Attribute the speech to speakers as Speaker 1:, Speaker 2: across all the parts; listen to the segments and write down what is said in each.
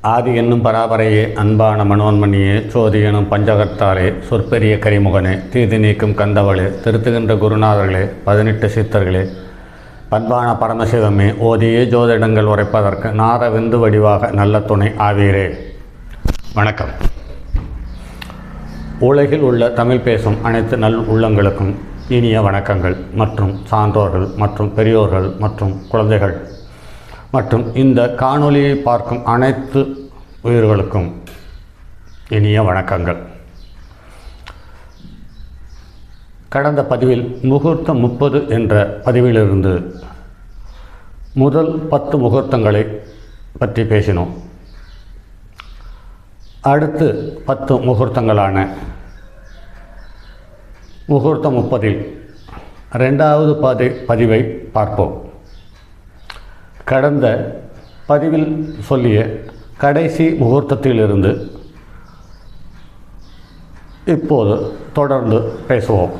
Speaker 1: ஆதி என்னும் பராபரையே அன்பான மனோன்மணியே சோதி எனும் பஞ்சகத்தாலே சொற்பெரிய கரிமுகனே தீதி நீக்கும் கந்தவளே திருத்துகின்ற குருநாதர்களே பதினெட்டு சித்தர்களே பண்பான பரமசிவமே ஓதியே ஜோதிடங்கள் உரைப்பதற்கு நார விந்து வடிவாக நல்ல துணை ஆவீரே. வணக்கம். உலகில் உள்ள தமிழ் பேசும் அனைத்து நல் உள்ளங்களுக்கும் இனிய வணக்கங்கள் மற்றும் சான்றோர்கள் மற்றும் பெரியோர்கள் மற்றும் குழந்தைகள். மற்றும் இந்த காணொளியை பார்க்கும் அனைத்து உயிர்களுக்கும் இனிய வணக்கங்கள். கடந்த பதிவில் முகூர்த்தம் முப்பது என்ற பதிவிலிருந்து முதல் பத்து முகூர்த்தங்களை பற்றி பேசினோம். அடுத்து பத்து முகூர்த்தங்களான முகூர்த்தம் முப்பதில் ரெண்டாவது பதி பதிவை பார்ப்போம். கடந்த பதிவில் சொல்லிய கடைசி முகூர்த்தத்திலிருந்து இப்போது தொடர்ந்து பேசுவோம்.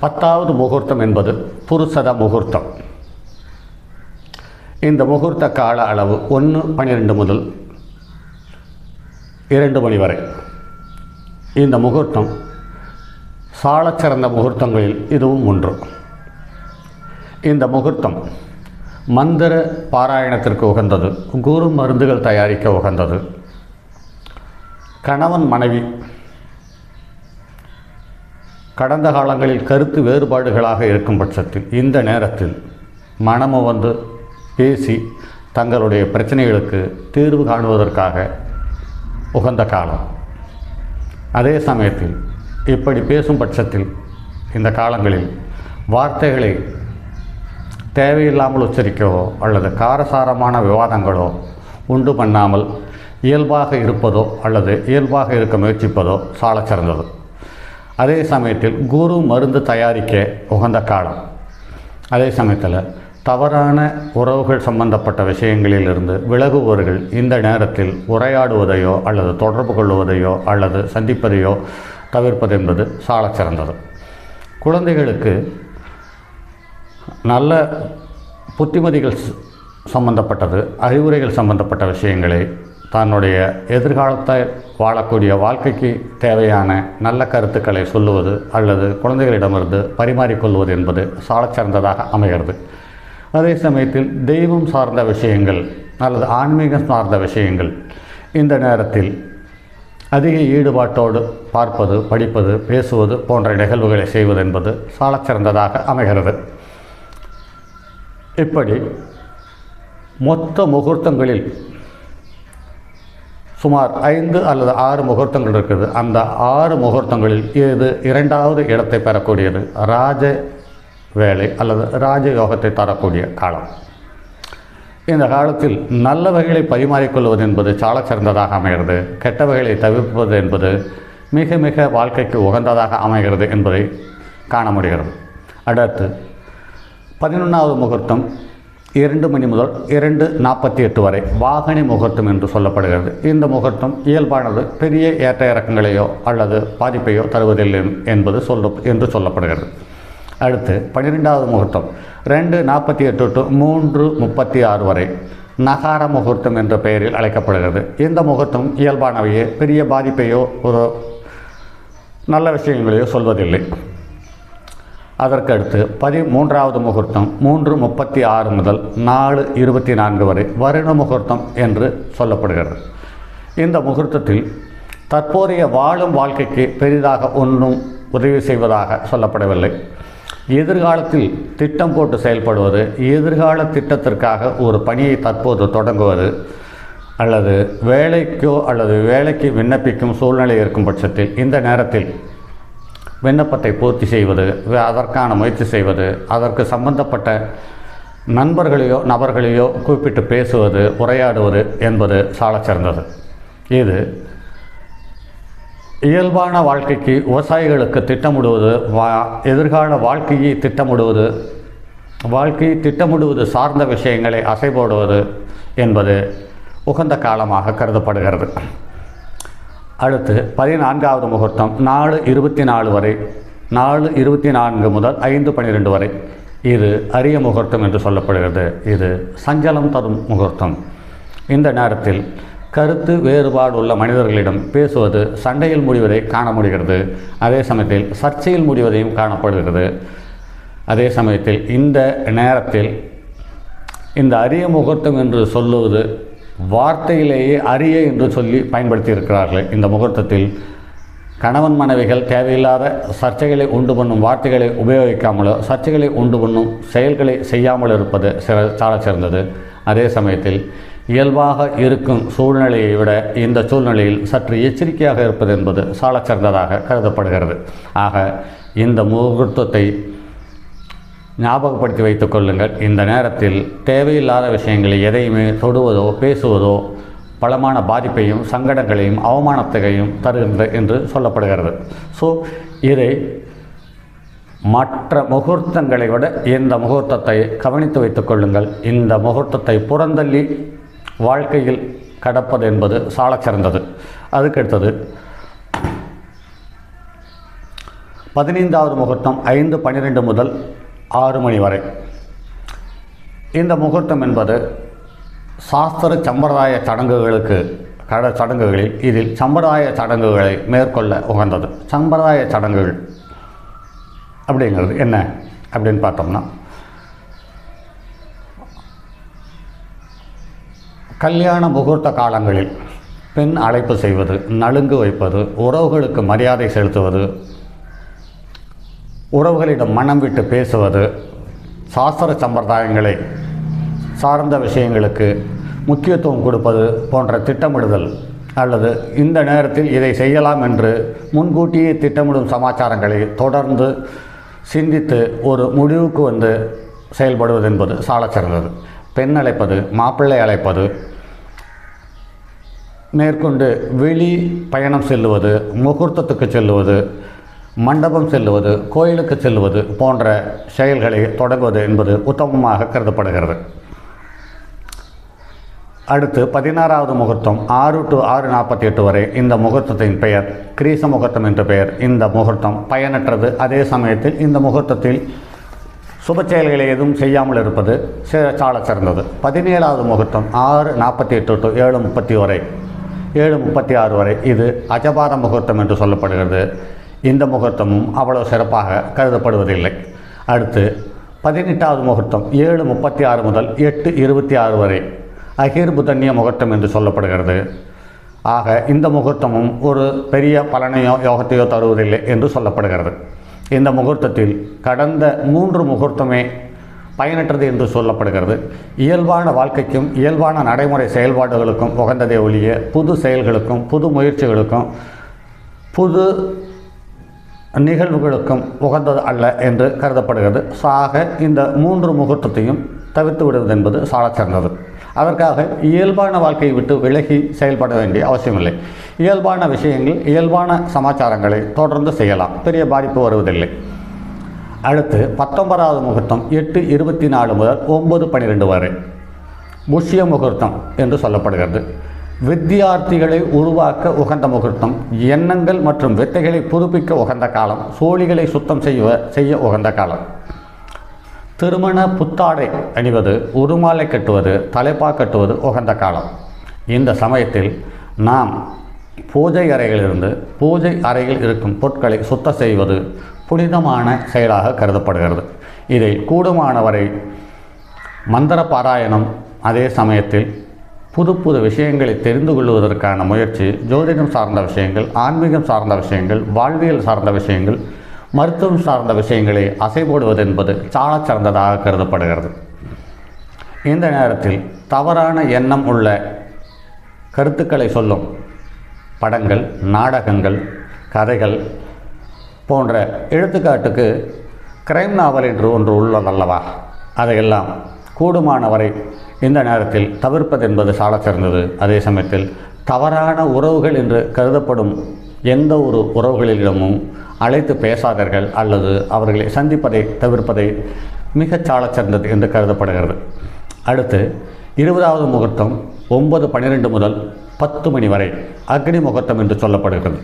Speaker 1: பத்தாவது முகூர்த்தம் என்பது புருஷத முகூர்த்தம். இந்த முகூர்த்த கால அளவு ஒன்று பன்னிரெண்டு முதல் இரண்டு மணி வரை. இந்த முகூர்த்தம் சாலச்சிறந்த முகூர்த்தங்களில் இதுவும் ஒன்று. இந்த முகூர்த்தம் மந்திர பாராயணத்திற்கு உகந்தது. கூறும் மருந்துகள் தயாரிக்க உகந்தது. கணவன் மனைவி. கடந்த காலங்களில் கருத்து வேறுபாடுகளாக இருக்கும் பட்சத்தில் இந்த நேரத்தில் மனமு வந்து பேசி தங்களுடைய பிரச்சனைகளுக்கு தீர்வு காணுவதற்காக உகந்த காலம். அதே சமயத்தில் இப்படி பேசும் பட்சத்தில் இந்த காலங்களில் வார்த்தைகளை தேவையில்லாமல் உச்சரிக்கவோ அல்லது காரசாரமான விவாதங்களோ உண்டு பண்ணாமல் இயல்பாக இருப்பதோ அல்லது இயல்பாக இருக்க முயற்சிப்பதோ சாலச் சிறந்தது. அதே சமயத்தில் குரு மருந்து தயாரிக்க உகந்த காலம். அதே சமயத்தில் தவறான உறவுகள் சம்பந்தப்பட்ட விஷயங்களிலிருந்து விலகுபவர்கள் இந்த நேரத்தில் உரையாடுவதையோ அல்லது தொடர்பு கொள்வதையோ அல்லது சந்திப்பதையோ தவிர்ப்பது என்பது சாலச் சிறந்தது. குழந்தைகளுக்கு நல்ல புத்திமதிகள் சம்பந்தப்பட்டது அறிவுரைகள் சம்பந்தப்பட்ட விஷயங்களை தன்னுடைய எதிர்காலத்தை வாழக்கூடிய வாழ்க்கைக்கு தேவையான நல்ல கருத்துக்களை சொல்லுவது அல்லது குழந்தைகளிடமிருந்து பரிமாறிக்கொள்வது என்பது சாலச்சிறந்ததாக அமைகிறது. அதே சமயத்தில் தெய்வம் சார்ந்த விஷயங்கள் அல்லது ஆன்மீகம் சார்ந்த விஷயங்கள் இந்த நேரத்தில் அதிக ஈடுபாட்டோடு பார்ப்பது படிப்பது பேசுவது போன்ற நிகழ்வுகளை செய்வது என்பது சாலச்சிறந்ததாக அமைகிறது. இப்படி மொத்த முகூர்த்தங்களில் சுமார் ஐந்து அல்லது ஆறு முகூர்த்தங்கள் இருக்குது. அந்த ஆறு முகூர்த்தங்களில் இது இரண்டாவது இடத்தை பெறக்கூடியது? ராஜ வேலை அல்லது ராஜ யோகத்தை தரக்கூடிய காலம். இந்த காலத்தில் நல்லவைகளை பரிமாறிக்கொள்வது என்பது சால சிறந்ததாக அமைகிறது கெட்டவைகளை தவிர்ப்பது என்பது மிக மிக வாழ்க்கைக்கு உகந்ததாக அமைகிறது என்பதை காண முடிகிறது. அடுத்து பதினொன்றாவது முகூர்த்தம் இரண்டு மணி முதல் இரண்டு நாற்பத்தி எட்டு வரை வாகனி முகூர்த்தம் என்று சொல்லப்படுகிறது. இந்த முகூர்த்தம் இயல்பானது பெரிய ஏற்ற இறக்கங்களையோ அல்லது பாதிப்பையோ தருவதில்லை என்பது சொல்ல என்று சொல்லப்படுகிறது. அடுத்து பன்னிரெண்டாவது முகூர்த்தம் ரெண்டு நாற்பத்தி எட்டு டு மூன்று முப்பத்தி ஆறு வரை நகார முகூர்த்தம் என்ற பெயரில் அழைக்கப்படுகிறது. இந்த முகூர்த்தம் இயல்பானவையே பெரிய பாதிப்பையோ ஒரு நல்ல விஷயங்களையோ சொல்வதில்லை. அதற்கடுத்து பதிமூன்றாவது முகூர்த்தம் மூன்று முப்பத்தி ஆறு முதல் நாலு இருபத்தி நான்கு வரை வருண முகூர்த்தம் என்று சொல்லப்படுகிறது. இந்த முகூர்த்தத்தில் தற்போதைய வாழும் வாழ்க்கைக்கு பெரிதாக ஒன்றும் உதவி செய்வதாக சொல்லப்படவில்லை. எதிர்காலத்தில் திட்டம் போட்டு செயல்படுவது எதிர்கால திட்டத்திற்காக ஒரு பணியை தற்போது தொடங்குவது அல்லது வேலைக்கோ அல்லது வேலைக்கு விண்ணப்பிக்கும் சூழ்நிலை இருக்கும் பட்சத்தில் இந்த நேரத்தில் விண்ணப்பத்தை பூர்த்தி செய்வது அதற்கான முயற்சி செய்வது அதற்கு சம்பந்தப்பட்ட நண்பர்களையோ நபர்களையோ கூப்பிட்டு பேசுவது உரையாடுவது என்பது சாலச்சிறந்தது இது இயல்பான வாழ்க்கைக்கு விவசாயிகளுக்கு திட்டமிடுவது வா எதிர்கால வாழ்க்கையை திட்டமிடுவது வாழ்க்கையை திட்டமிடுவது சார்ந்த விஷயங்களை அசைபோடுவது என்பது உகந்த காலமாக கருதப்படுகிறது. அடுத்து பதினான்காவது முகூர்த்தம் நாலு இருபத்தி நாலு வரை நாலு இருபத்தி நான்கு முதல் ஐந்து பன்னிரெண்டு வரை. இது அரிய முகூர்த்தம் என்று சொல்லப்படுகிறது. இது சஞ்சலம் தரும் முகூர்த்தம். இந்த நேரத்தில் கருத்து வேறுபாடு உள்ள மனிதர்களிடம் பேசுவது சண்டையில் முடிவதை காண முடிகிறது. அதே சமயத்தில் சர்ச்சையில் முடிவதையும் காணப்படுகிறது. அதே சமயத்தில் இந்த நேரத்தில் இந்த அரிய முகூர்த்தம் என்று சொல்லுவது வார்த்தையிலேயே அரிய என்று சொல்லி பயன்படுத்தி இருக்கிறார்கள் இந்த முகூர்த்தத்தில் கணவன் மனைவிகள் தேவையில்லாத சர்ச்சைகளை உண்டு பண்ணும் வார்த்தைகளை உபயோகிக்காமலோ சர்ச்சைகளை உண்டு பண்ணும் செயல்களை செய்யாமல் இருப்பது சிற சால சிறந்தது. அதே சமயத்தில் இயல்பாக இருக்கும் சூழ்நிலையை விட இந்த சூழ்நிலையில் சற்று எச்சரிக்கையாக இருப்பது என்பது சாலச் சிறந்ததாக கருதப்படுகிறது. ஆக இந்த முகூர்த்தத்தை ஞாபகப்படுத்தி வைத்துக் கொள்ளுங்கள். இந்த நேரத்தில் தேவையில்லாத விஷயங்களை எதையுமே தொடுவதோ பேசுவதோ பலமான பாதிப்பையும் சங்கடங்களையும் அவமானத்தையும் தருகின்ற என்று சொல்லப்படுகிறது. ஸோ இதை மற்ற முகூர்த்தங்களை விட இந்த முகூர்த்தத்தை கவனித்து வைத்துக் கொள்ளுங்கள். இந்த முகூர்த்தத்தை புறந்தள்ளி வாழ்க்கையில் கடப்பது என்பது சாலச் சிறந்தது. அதுக்கடுத்தது பதினைந்தாவது முகூர்த்தம் ஐந்து பன்னிரெண்டு முதல் ஆறு மணி வரை. இந்த முகூர்த்தம் என்பது சாஸ்திர சம்பிரதாய சடங்குகளுக்கு கட சடங்குகளில் இதில் சம்பிரதாய சடங்குகளை மேற்கொள்ள உகந்தது. சம்பிரதாய சடங்குகள் அப்படிங்கிறது என்ன அப்படின்னு பார்த்தோம்னா கல்யாண முகூர்த்த காலங்களில் பெண் அழைப்பு செய்வது நலுங்கு வைப்பது உறவுகளுக்கு மரியாதை செலுத்துவது உறவுகளிடம் மனம் விட்டு பேசுவது சாஸ்திர சம்பிரதாயங்களை சார்ந்த விஷயங்களுக்கு முக்கியத்துவம் கொடுப்பது போன்ற திட்டமிடுதல் அல்லது இந்த நேரத்தில் இதை செய்யலாம் என்று முன்கூட்டியே திட்டமிடும் சமாச்சாரங்களை தொடர்ந்து சிந்தித்து ஒரு முடிவுக்கு வந்து செயல்படுவது என்பது சாலச்சிறந்தது பெண் அழைப்பது மாப்பிள்ளை அழைப்பது மேற்கொண்டு வெளி பயணம் செல்லுவது முகூர்த்தத்துக்கு செல்லுவது மண்டபம் செல்லுவது கோயிலுக்கு செல்லுவது போன்ற செயல்களை தொடங்குவது என்பது உத்தமமாக கருதப்படுகிறது. அடுத்து பதினாறாவது முகூர்த்தம் ஆறு டு ஆறு நாற்பத்தி எட்டு வரை இந்த முகூர்த்தத்தின் பெயர் கிரீச முகூர்த்தம் என்ற பெயர். இந்த முகூர்த்தம் பயனற்றது. அதே சமயத்தில் இந்த முகூர்த்தத்தில் சுப செயல்களை எதுவும் செய்யாமல் இருப்பது சால சிறந்தது. பதினேழாவது முகூர்த்தம் ஆறு நாற்பத்தி எட்டு டு ஏழு முப்பத்தி வரை ஏழு முப்பத்தி ஆறு வரை இது அஜபாத முகூர்த்தம் என்று சொல்லப்படுகிறது. இந்த முகூர்த்தமும் அவ்வளவு சிறப்பாக கருதப்படுவதில்லை. அடுத்து பதினெட்டாவது முகூர்த்தம் ஏழு முப்பத்தி ஆறு முதல் எட்டு இருபத்தி ஆறு வரை அகிர் புதன்ய முகூர்த்தம் என்று சொல்லப்படுகிறது. ஆக இந்த முகூர்த்தமும் ஒரு பெரிய பலனையோ யோகத்தையோ தருவதில்லை என்று சொல்லப்படுகிறது. இந்த முகூர்த்தத்தில் கடந்த மூன்று முகூர்த்தமே பயனற்றது என்று சொல்லப்படுகிறது. இயல்பான வாழ்க்கைக்கும் இயல்பான நடைமுறை செயல்பாடுகளுக்கும் உகந்ததே ஒழிய புது செயல்களுக்கும் புது முயற்சிகளுக்கும் புது நிகழ்வுகளுக்கும் உகந்தது அல்ல என்று கருதப்படுகிறது. சாக இந்த மூன்று முகூர்த்தத்தையும் தவிர்த்து விடுவது என்பது சாலச் சிறந்தது. அதற்காக இயல்பான வாழ்க்கையை விட்டு விலகி செயல்பட வேண்டிய அவசியமில்லை. இயல்பான விஷயங்கள் இயல்பான சமாச்சாரங்களை தொடர்ந்து செய்யலாம். பெரிய பாதிப்பு வருவதில்லை. அடுத்து பத்தொன்பதாவது முகூர்த்தம் எட்டு இருபத்தி நாலு முதல் ஒன்பது பன்னிரெண்டு வரை. புஷ்ய முகூர்த்தம் என்று சொல்லப்படுகிறது. வித்தியார்த்திகளை உருவாக்க உகந்த முகூர்த்தம் எண்ணங்கள் மற்றும் வித்தைகளை புதுப்பிக்க உகந்த காலம் சோழிகளை சுத்தம் செய்வ செய்ய உகந்த காலம். திருமண புத்தாடை அணிவது உருமாலை கட்டுவது தலைப்பா கட்டுவது உகந்த காலம். இந்த சமயத்தில் நாம் பூஜை அறையிலிருந்து பூஜை அறையில் இருக்கும் பொருட்களை சுத்தம் செய்வது புனிதமான செயலாக கருதப்படுகிறது. இதை கூடுமானவரை மந்திர பாராயணம் அதே சமயத்தில் புது புது விஷயங்களை தெரிந்து கொள்வதற்கான முயற்சி ஜோதிடம் சார்ந்த விஷயங்கள் ஆன்மீகம் சார்ந்த விஷயங்கள் வாழ்வியல் சார்ந்த விஷயங்கள் மருத்துவம் சார்ந்த விஷயங்களை அசைபோடுவது என்பது சாலச் சிறந்ததாக கருதப்படுகிறது. இந்த நேரத்தில் தவறான எண்ணம் உள்ள கருத்துக்களை சொல்லும் படங்கள் நாடகங்கள் கதைகள் போன்ற எடுத்துக்காட்டுக்கு கிரைம் நாவல் என்று ஒன்று உள்ளதல்லவா? அதையெல்லாம் கூடுமானவரை இந்த நேரத்தில் தவிர்ப்பது என்பது சாலச் சிறந்தது. அதே சமயத்தில் தவறான உறவுகள் என்று கருதப்படும் எந்த ஒரு உறவுகளிடமும் அழைத்து பேசாதீர்கள் அல்லது அவர்களை சந்திப்பதை தவிர்ப்பதை மிகச் சாலச் சிறந்தது என்று கருதப்படுகிறது. அடுத்து இருபதாவது முகூர்த்தம் ஒன்பது பன்னிரெண்டு முதல் பத்து மணி வரை அக்னி முகூர்த்தம் என்று சொல்லப்படுகிறது.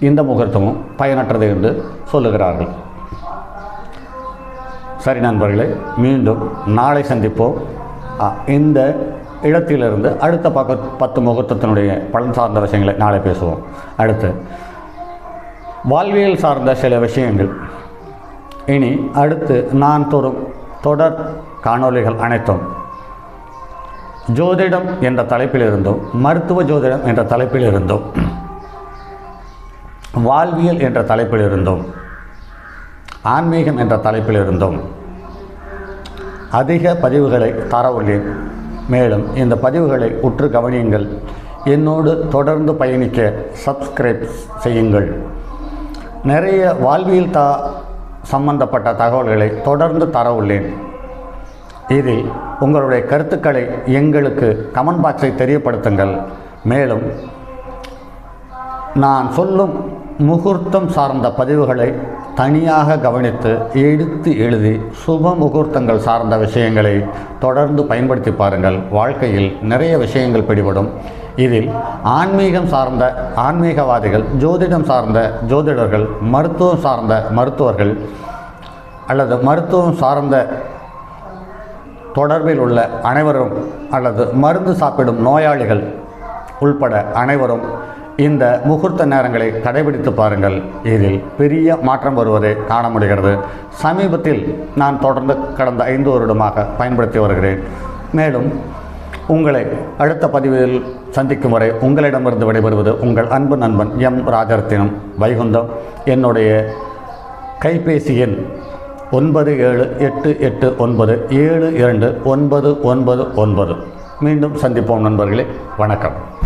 Speaker 1: இந்த முகூர்த்தமும் பயனற்றது என்று சொல்லுகிறார்கள். சரி நண்பர்களே மீண்டும் நாளை சந்திப்போம். இந்த இடத்திலிருந்து அடுத்த பக்க பத்து முகூர்த்தத்தினுடைய பலன் சார்ந்த விஷயங்களை நாளை பேசுவோம். அடுத்து வாழ்வியல் சார்ந்த சில விஷயங்கள். இனி அடுத்து நான் தோறும் தொடர் காணொளிகள் அனைத்தும் ஜோதிடம் என்ற தலைப்பில் இருந்தும் மருத்துவ ஜோதிடம் என்ற தலைப்பில் இருந்தும் வாழ்வியல் என்ற தலைப்பில் இருந்தும் ஆன்மீகம் என்ற தலைப்பில் இருந்தும் அதிக பதிவுகளை தர உள்ளேன் மேலும் இந்த பதிவுகளை உற்று கவனியுங்கள். என்னோடு தொடர்ந்து பயணிக்க சப்ஸ்கிரைப் செய்யுங்கள். நிறைய வாழ்வியல் தா சம்பந்தப்பட்ட தகவல்களை தொடர்ந்து தர உள்ளேன் இதில் உங்களுடைய கருத்துக்களை எங்களுக்கு கமெண்ட் பாக்ஸை தெரியப்படுத்துங்கள். மேலும் நான் சொல்லும் முகூர்த்தம் சார்ந்த பதிவுகளை தனியாக கவனித்து எடுத்து எழுதி சுப முகூர்த்தங்கள் சார்ந்த விஷயங்களை தொடர்ந்து பயன்படுத்தி பாருங்கள். வாழ்க்கையில் நிறைய விஷயங்கள் பிடிபடும். இதில் ஆன்மீகம் சார்ந்த ஆன்மீகவாதிகள் ஜோதிடம் சார்ந்த ஜோதிடர்கள் மருத்துவம் சார்ந்த மருத்துவர்கள் அல்லது மருத்துவம் சார்ந்த தொடர்பில் உள்ள அனைவரும் அல்லது மருந்து சாப்பிடும் நோயாளிகள் உள்பட அனைவரும் இந்த முகூர்த்த நேரங்களை கடைபிடித்து பாருங்கள். இதில் பெரிய மாற்றம் வருவதை காண முடிகிறது. சமீபத்தில் நான் தொடர்ந்து கடந்த ஐந்து வருடமாக பயன்படுத்தி வருகிறேன். மேலும் உங்களை அடுத்த பதிவில் சந்திக்கும் வரை உங்களிடமிருந்து விடைபெறுவது உங்கள் அன்பு நண்பன் எம். ராஜரத்தினம் வைகுந்தம். என்னுடைய கைபேசி எண் ஒன்பது ஏழு எட்டு எட்டு ஒன்பது ஏழு இரண்டு ஒன்பது ஒன்பது ஒன்பது. மீண்டும் சந்திப்போம் நண்பர்களே. வணக்கம்.